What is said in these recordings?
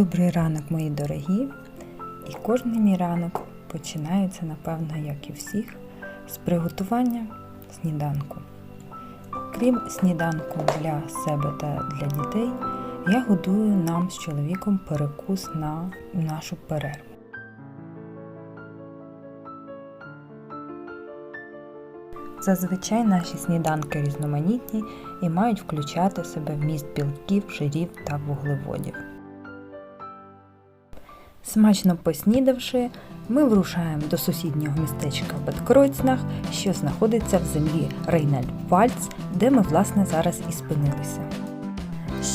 Добрий ранок, мої дорогі! І кожний мій ранок починається, напевно, як і всіх, з приготування сніданку. Крім сніданку для себе та для дітей, я годую нам з чоловіком перекус на нашу перерву. Зазвичай наші сніданки різноманітні і мають включати в себе вміст білків, жирів та вуглеводів. Смачно поснідавши, ми вирушаємо до сусіднього містечка Беткройцнах, що знаходиться в землі Рейнальд-Пфальц, де ми власне зараз і спинилися.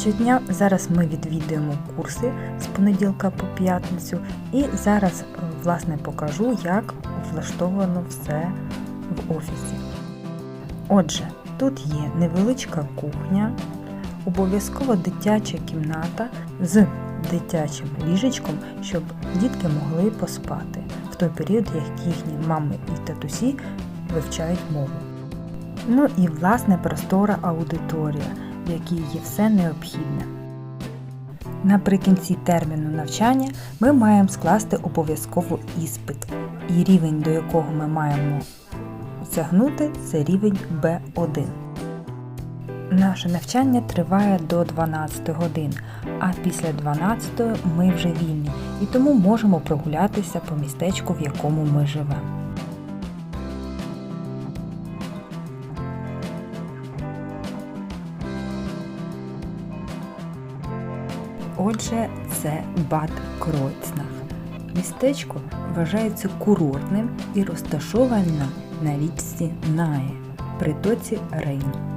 Щодня зараз ми відвідуємо курси з понеділка по п'ятницю, і зараз е, власне покажу, як влаштовано все в офісі. Отже, тут є невеличка кухня, обов'язково дитяча кімната з дитячим ліжечком, щоб дітки могли поспати в той період, як їхні мами і татусі вивчають мову. Ну і власне простора аудиторія, в якій є все необхідне. Наприкінці терміну навчання ми маємо скласти обов'язково іспит, і рівень, до якого ми маємо осягнути, це рівень B1. Наше навчання триває до 12 годин, а після 12 ми вже вільні і тому можемо прогулятися по містечку, в якому ми живемо. Отже, це Бад Кройцнах. Містечко вважається курортним і розташоване на річці Нає, притоці Рейн.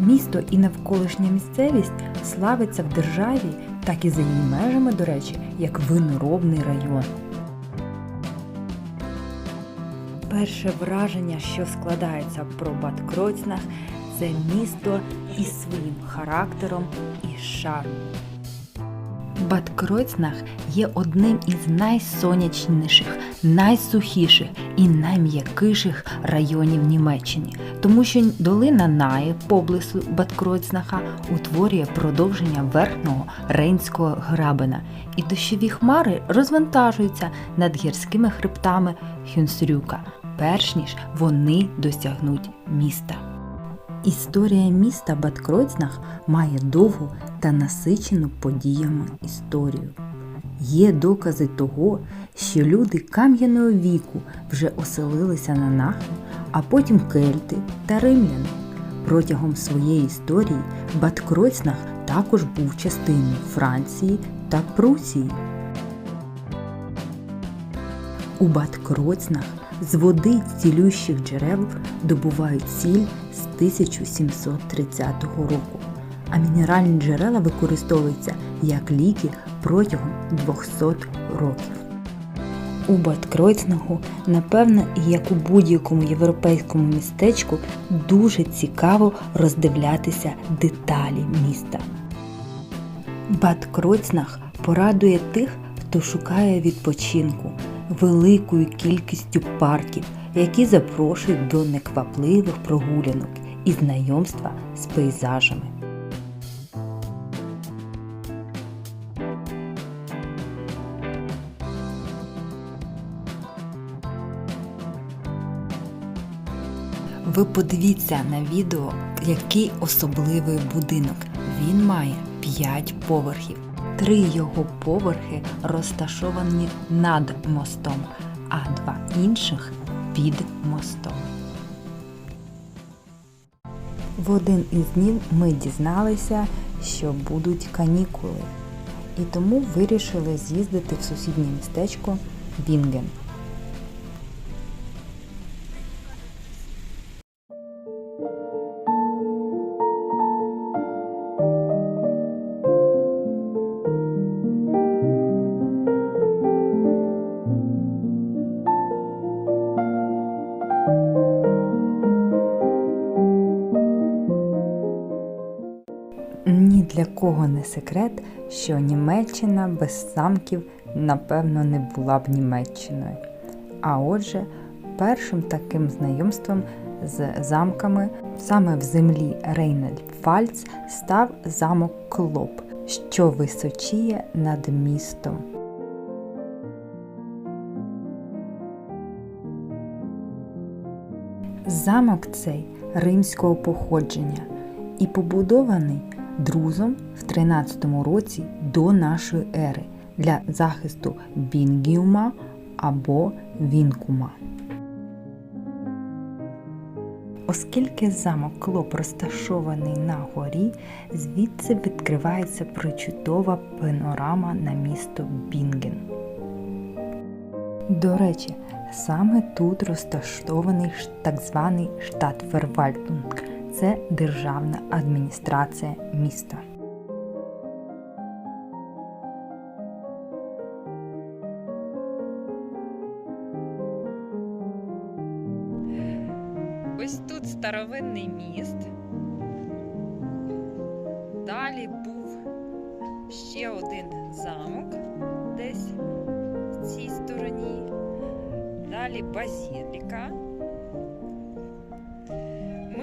Місто і навколишня місцевість славиться в державі, так і за її межами, до речі, як виноробний район. Перше враження, що складається про Бад Кройцнах, це місто із своїм характером і шармом. Бад Кройцнах є одним із найсонячніших, найсухіших і найм'якіших районів Німеччини, тому що долина Наї поблизу Бад Кройцнаха утворює продовження верхнього Рейнського грабена, і дощові хмари розвантажуються над гірськими хребтами Хюнсрюка, перш ніж вони досягнуть міста. Історія міста Бад Кройцнах має довгу та насичену подіями історію. Є докази того, що люди кам'яного віку вже оселилися на Наху, а потім кельти та римляни. Протягом своєї історії Бад Кройцнах також був частиною Франції та Прусії. У Бад Кройцнах з води цілющих джерел добувають сіль 1730 року, а мінеральні джерела використовуються як ліки протягом 200 років. У Бад Кройцнагу, напевно, як у будь-якому європейському містечку, дуже цікаво роздивлятися деталі міста. Бад Кройцнах порадує тих, хто шукає відпочинку великою кількістю парків, які запрошують до неквапливих прогулянок і знайомства з пейзажами. Ви подивіться на відео, який особливий будинок. Він має 5 поверхів. Три його поверхи розташовані над мостом, а два інших під мостом. В один із днів ми дізналися, що будуть канікули, і тому вирішили з'їздити в сусіднє містечко Бінген. Не секрет, що Німеччина без замків напевно не була б Німеччиною. А отже, першим таким знайомством з замками саме в землі Рейнельд-Пфальц став замок Клоп, що височіє над містом. Замок цей римського походження і побудований друзом в 13 році до нашої ери для захисту Бінгіума або Вінкума. Оскільки замок Клоп розташований на горі, звідси відкривається причудова панорама на місто Бінген. До речі, саме тут розташований так званий штат Вервальтунг. Це державна адміністрація міста. Ось тут старовинний міст. Далі був ще один замок десь в цій стороні. Далі базіліка.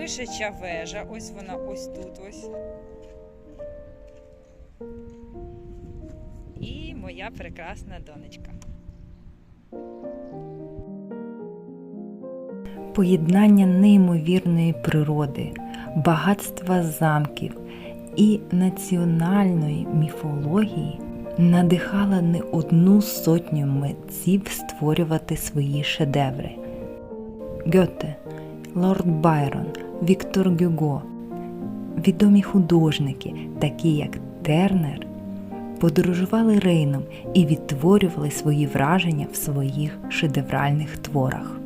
Мишача вежа, ось вона ось тут ось. І моя прекрасна донечка. Поєднання неймовірної природи, багатства замків і національної міфології надихала не одну сотню митців створювати свої шедеври. Гьоте, Лорд Байрон, Віктор Гюго, відомі художники, такі як Тернер, подорожували Рейном і відтворювали свої враження в своїх шедевральних творах.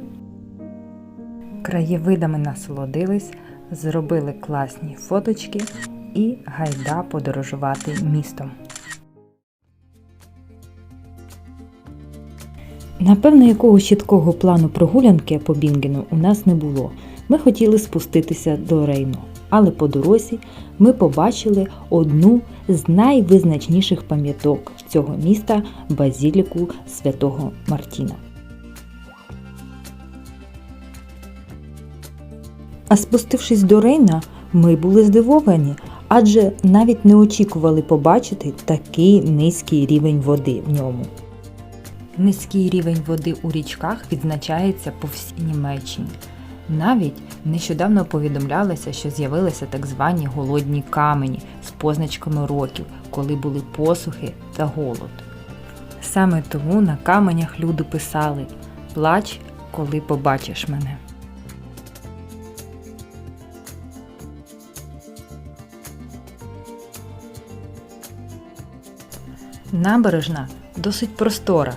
Краєвидами насолодились, зробили класні фоточки і гайда подорожувати містом. Напевно, якогось чіткого плану прогулянки по Бінгену у нас не було. Ми хотіли спуститися до Рейну, але по дорозі ми побачили одну з найвизначніших пам'яток цього міста базіліку святого Мартіна. А спустившись до Рейна, ми були здивовані, адже навіть не очікували побачити такий низький рівень води в ньому. Низький рівень води у річках відзначається по всій Німеччині. Навіть нещодавно повідомлялося, що з'явилися так звані голодні камені з позначками років, коли були посухи та голод. Саме тому на каменях люди писали Плач, коли побачиш мене. Набережна досить простора,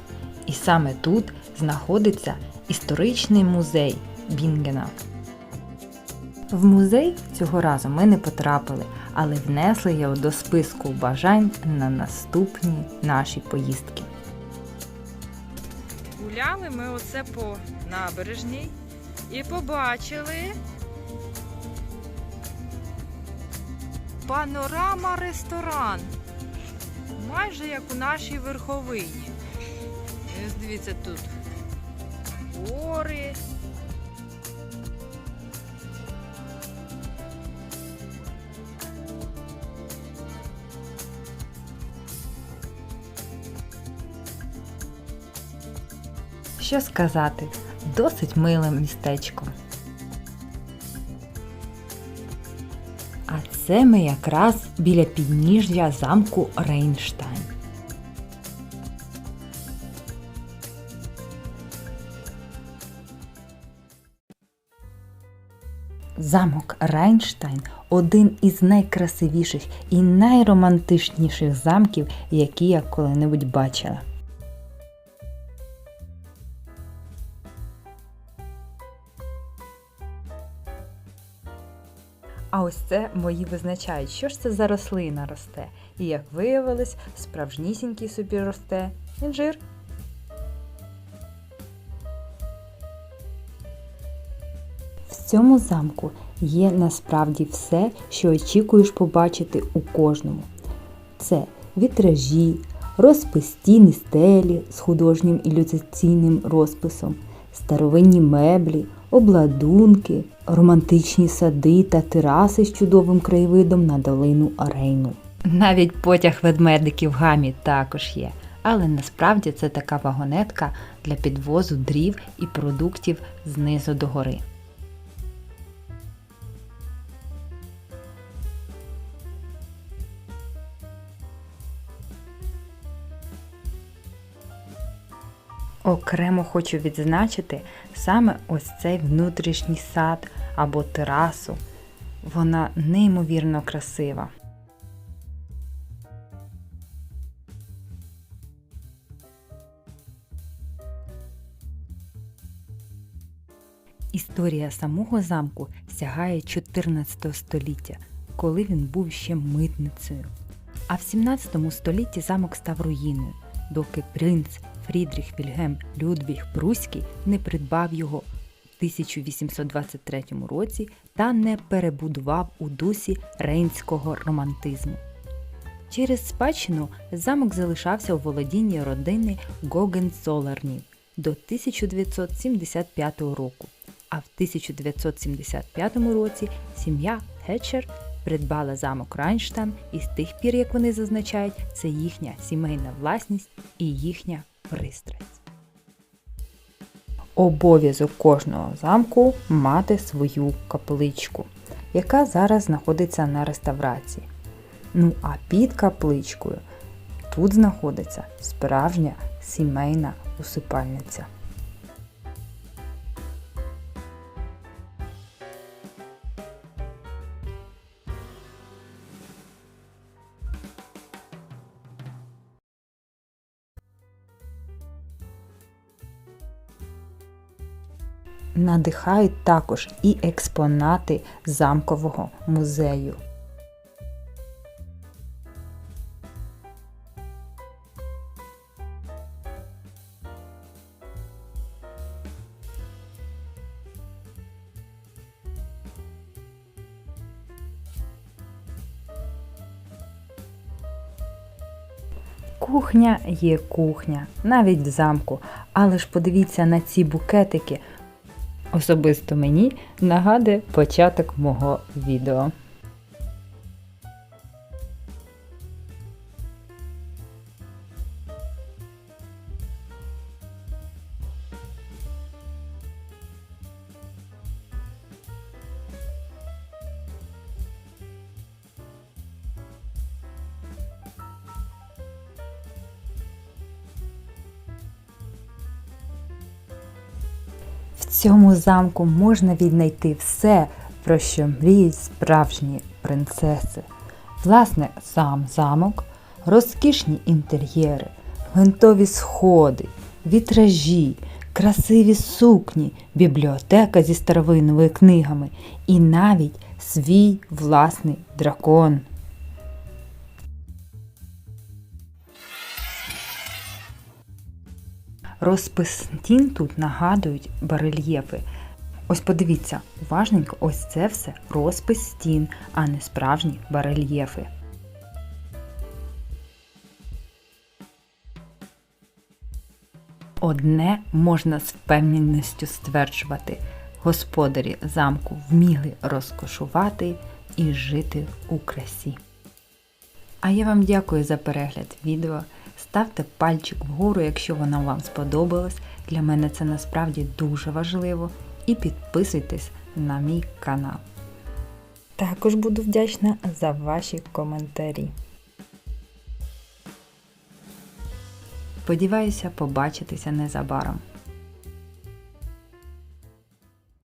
і саме тут знаходиться історичний музей Бінгена. В музей цього разу ми не потрапили, але внесли його до списку бажань на наступні наші поїздки. Гуляли ми оце по набережній і побачили панорама ресторан. Майже як у нашій верховині. Дивіться тут гори. Що сказати, досить миле містечко. А це ми якраз біля підніжжя замку Рейнштайн. Замок Рейнштайн один із найкрасивіших і найромантичніших замків, які я коли-небудь бачила. А ось це мої визначають, що ж це за рослина росте. І як виявилось, справжнісінький собі росте інжир. Цьому замку є насправді все, що очікуєш побачити у кожному. Це вітражі, розпис стін і стелі з художнім ілюстраційним розписом, старовинні меблі, обладунки, романтичні сади та тераси з чудовим краєвидом на долину Рейну. Навіть потяг ведмедиків гамі також є. Але насправді це така вагонетка для підвозу дрів і продуктів знизу до гори. Окремо хочу відзначити саме ось цей внутрішній сад або терасу. Вона неймовірно красива. Історія самого замку сягає 14 століття, коли він був ще митницею. А в 17 столітті замок став руїною, доки принц Фрідріх Вільгельм Людвіг Пруський не придбав його в 1823 році та не перебудував у дусі рейнського романтизму. Через спадщину замок залишався у володінні родини Гоген-Солернів до 1975 року, а в 1975 році сім'я Хетчер придбала замок Райнштам і з тих пір, як вони зазначають, це їхня сімейна власність і їхня пристрасть. Обов'язок кожного замку мати свою капличку, яка зараз знаходиться на реставрації. Ну а під капличкою тут знаходиться справжня сімейна усипальниця. Надихають також і експонати замкового музею. Кухня є кухня, навіть в замку. Але ж подивіться на ці букетики. Особисто мені нагадує початок мого відео. Цьому замку можна віднайти все, про що мріють справжні принцеси. Власне, сам замок, розкішні інтер'єри, гвинтові сходи, вітражі, красиві сукні, бібліотека зі старовинними книгами і навіть свій власний дракон. Розпис стін тут нагадують барельєфи. Ось подивіться, уважненько, ось це все розпис стін, а не справжні барельєфи. Одне можна з впевненістю стверджувати: господарі замку вміли розкошувати і жити у красі. А я вам дякую за перегляд відео. Ставте пальчик вгору, якщо воно вам сподобалось. Для мене це насправді дуже важливо. І підписуйтесь на мій канал. Також буду вдячна за ваші коментарі. Сподіваюся побачитися незабаром.